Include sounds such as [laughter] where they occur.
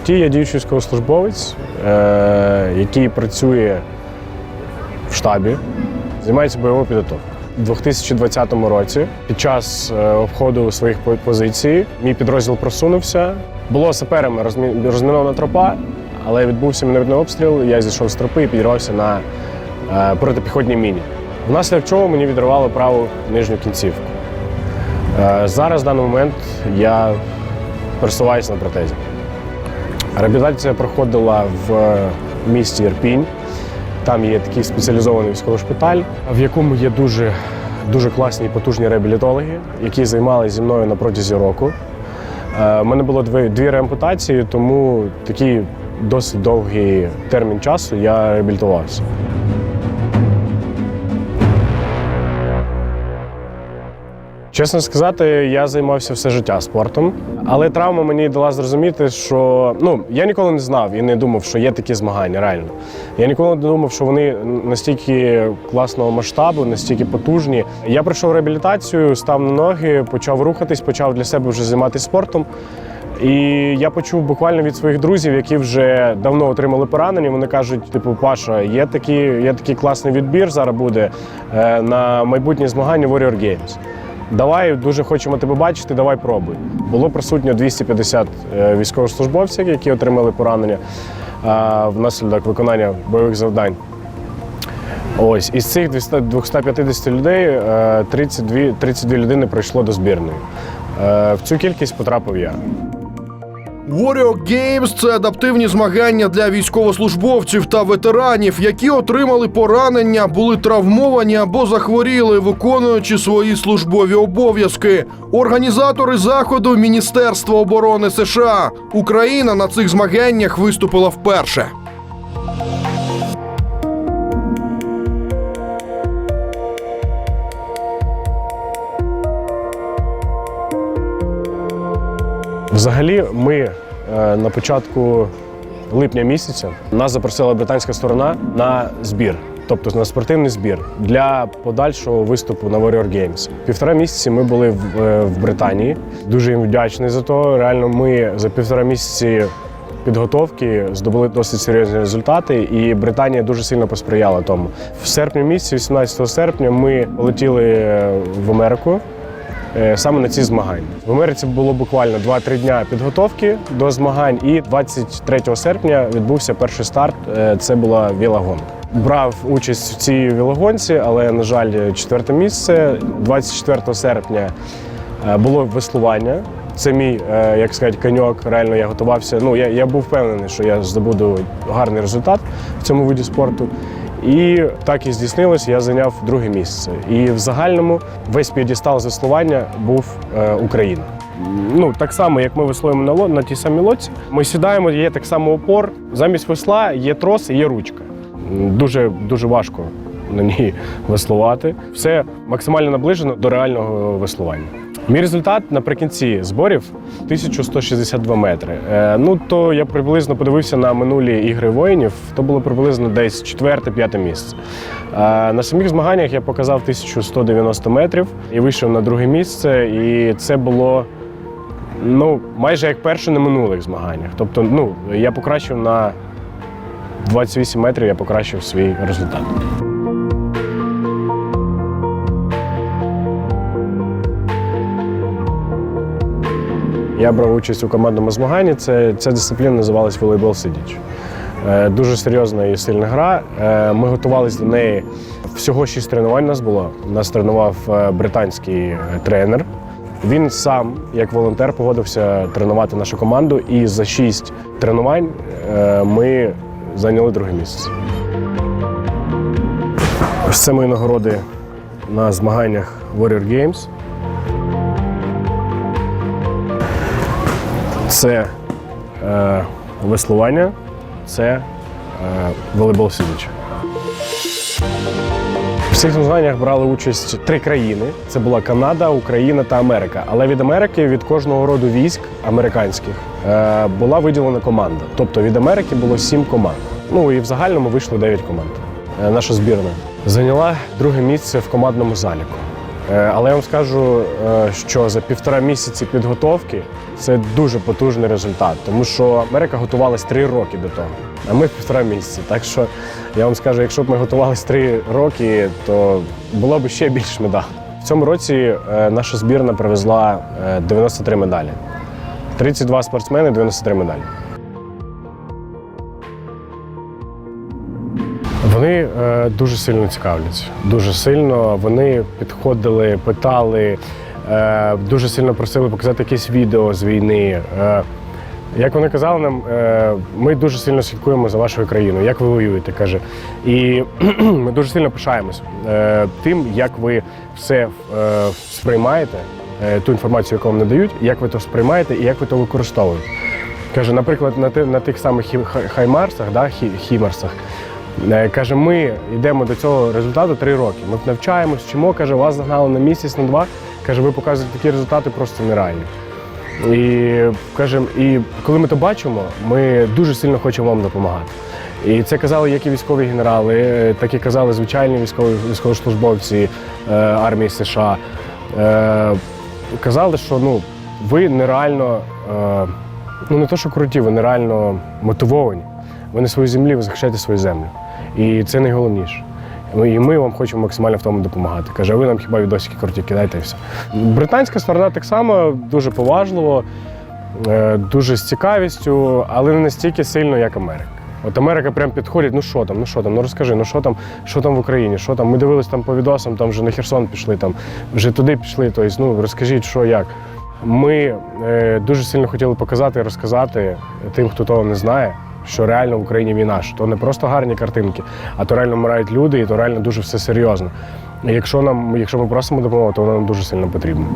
житті я діючий військовослужбовець, е, який працює в штабі, займається бойовою підготовкою. У 2020 році під час е, обходу своїх позицій мій підрозділ просунувся. Було саперами розмінована тропа, але відбувся мінометний обстріл. Я зійшов з тропи і підірвався на е, протипіхотній міні. Внаслідок чого мені відривало праву нижню кінцівку. Зараз в даний момент я пересуваюся на протезі. Реабілітація проходила в місті Ірпінь. Там є такий спеціалізований військовий шпиталь, в якому є дуже, дуже класні і потужні реабілітологи, які займалися зі мною на протязі року. Е, У мене було дві, дві реампутації, тому такий досить довгий термін часу я реабілітувався. Чесно сказати, я займався все життя спортом, але травма мені дала зрозуміти, що ну я ніколи не знав і не думав, що є такі змагання. Реально, я ніколи не думав, що вони настільки класного масштабу, настільки потужні. Я пройшов реабілітацію, став на ноги, почав рухатись, почав для себе вже займатися спортом. І я почув буквально від своїх друзів, які вже давно отримали поранення. Вони кажуть: типу, Паша, є такий, є такий класний відбір. Зараз буде е, на майбутнє змагання Warrior Games. Давай дуже хочемо тебе бачити, давай пробуй. Було присутньо 250 е, військовослужбовців, які отримали поранення е, внаслідок виконання бойових завдань. Ось із цих 200 250 людей е, 32, 32 людини прийшло до збірної. В цю кількість потрапив я. Warrior Games – це адаптивні змагання для військовослужбовців та ветеранів, які отримали поранення, були травмовані або захворіли, виконуючи свої службові обов'язки. Організатори заходу Міністерство оборони США. Україна на цих змаганнях виступила вперше. Взагалі, ми е, на початку липня місяця нас запросила британська сторона на збір, тобто на спортивний збір для подальшого виступу на Warrior Games. Півтора місяці ми були в, е, в Британії. Дуже їм вдячний за то. Реально, ми за півтора місяці. Підготовки здобули досить серйозні результати, і Британія дуже сильно посприяла тому. В серпні місяці, 18 серпня, ми полетіли е, в Америку саме на ці змагання. В Америці було буквально 2-3 дня підготовки до змагань, і 23 серпня відбувся перший старт. Е, Це була вілогонка. Брав участь в цій вілогонці, але, на жаль, четверте місце. 24 серпня е, було веслування. Це мій, е, як сказати, коньок. Реально я готувався. Ну, я, я був впевнений, що я здобуду гарний результат в цьому виді спорту. І так і здійснилось, я зайняв друге місце. І в загальному весь п'єдестал з веслування був е, Україна. Ну, так само, як ми веслуємо на, ло- на тій самій лодці, ми сідаємо, є так само опор. Замість весла є трос і є ручка. Дуже, дуже важко на ній веслувати. Все максимально наближено до реального веслування. Мій результат наприкінці зборів 1162 метри. Е, ну то я приблизно подивився на минулі ігри воїнів. То було приблизно десь четверте-п'яте місце. Е, на самих змаганнях я показав 1190 метрів і вийшов на друге місце. І це було ну майже як перше на минулих змаганнях. Тобто, ну я покращив на 28 метрів, я покращив свій результат. Я брав участь у командному змаганні. Це, ця дисципліна називалась волейбол сидіч. Е, Дуже серйозна і сильна гра. Е, Ми готувалися до неї. Всього шість тренувань у нас було. Нас тренував е, британський тренер. Він сам, як волонтер, погодився тренувати нашу команду, і за шість тренувань ми зайняли друге місце. Це мої нагороди на змаганнях Warrior Games. Це е, веслування, це е, волейбол сидячи. В цих змаганнях брали участь три країни: це була Канада, Україна та Америка. Але від Америки, від кожного роду військ американських, е, була виділена команда. Тобто від Америки було сім команд. Ну і в загальному вийшло дев'ять команд. Е, наша збірна зайняла друге місце в командному заліку. Е, Але я вам скажу, е, що за півтора місяці підготовки це дуже потужний результат, тому що Америка готувалась три роки до того, а ми півтора місяці. Так що я вам скажу, якщо б ми готувалися три роки, то було б ще більше медалей. В цьому році е, наша збірна привезла е, 93 медалі. 32 спортсмени, 93 медалі. Вони е, дуже сильно цікавляться. Дуже сильно вони підходили, питали, е, дуже сильно просили показати якесь відео з війни. Е, як вони казали нам, ми дуже сильно слідкуємо за вашою країною, як ви воюєте, каже. І [clears throat] ми дуже сильно пишаємось тим, як ви все сприймаєте, ту інформацію, яку вам надають, як ви то сприймаєте і як ви то використовуєте. Каже, наприклад, на, на тих самих хаймарсах, да, хі- хімарсах, Каже, ми йдемо до цього результату три роки. Ми навчаємось, вчимо, каже, вас загнали на місяць, на два. Каже, ви показуєте такі результати просто нереальні. І каже, і коли ми то бачимо, ми дуже сильно хочемо вам допомагати. І це казали як і військові генерали, е, так і казали звичайні військові військовослужбовці е, армії США. Е, казали, що ну, ви нереально, е, ну не то, що круті, ви нереально мотивовані. Ви на своїй землі, ви захищаєте свою землю. І це найголовніше. Ну, І ми вам хочемо максимально в тому допомагати. Каже, а ви нам хіба відосики круті кидайте і все. Британська сторона так само дуже поважливо, е, дуже з цікавістю, але не настільки сильно, як Америка. От Америка прям підходить, ну що там, ну що там, ну розкажи, ну що там, що там в Україні, що там. Ми дивились там по відосам, там вже на Херсон пішли, там вже туди пішли. Тобто, ну розкажіть, що як. Ми е, дуже сильно хотіли показати і розказати тим, хто того не знає, що реально в Україні війна, що то не просто гарні картинки, а то реально вмирають люди, і то реально дуже все серйозно. Якщо нам, якщо ми просимо допомогу, то вона нам дуже сильно потрібна.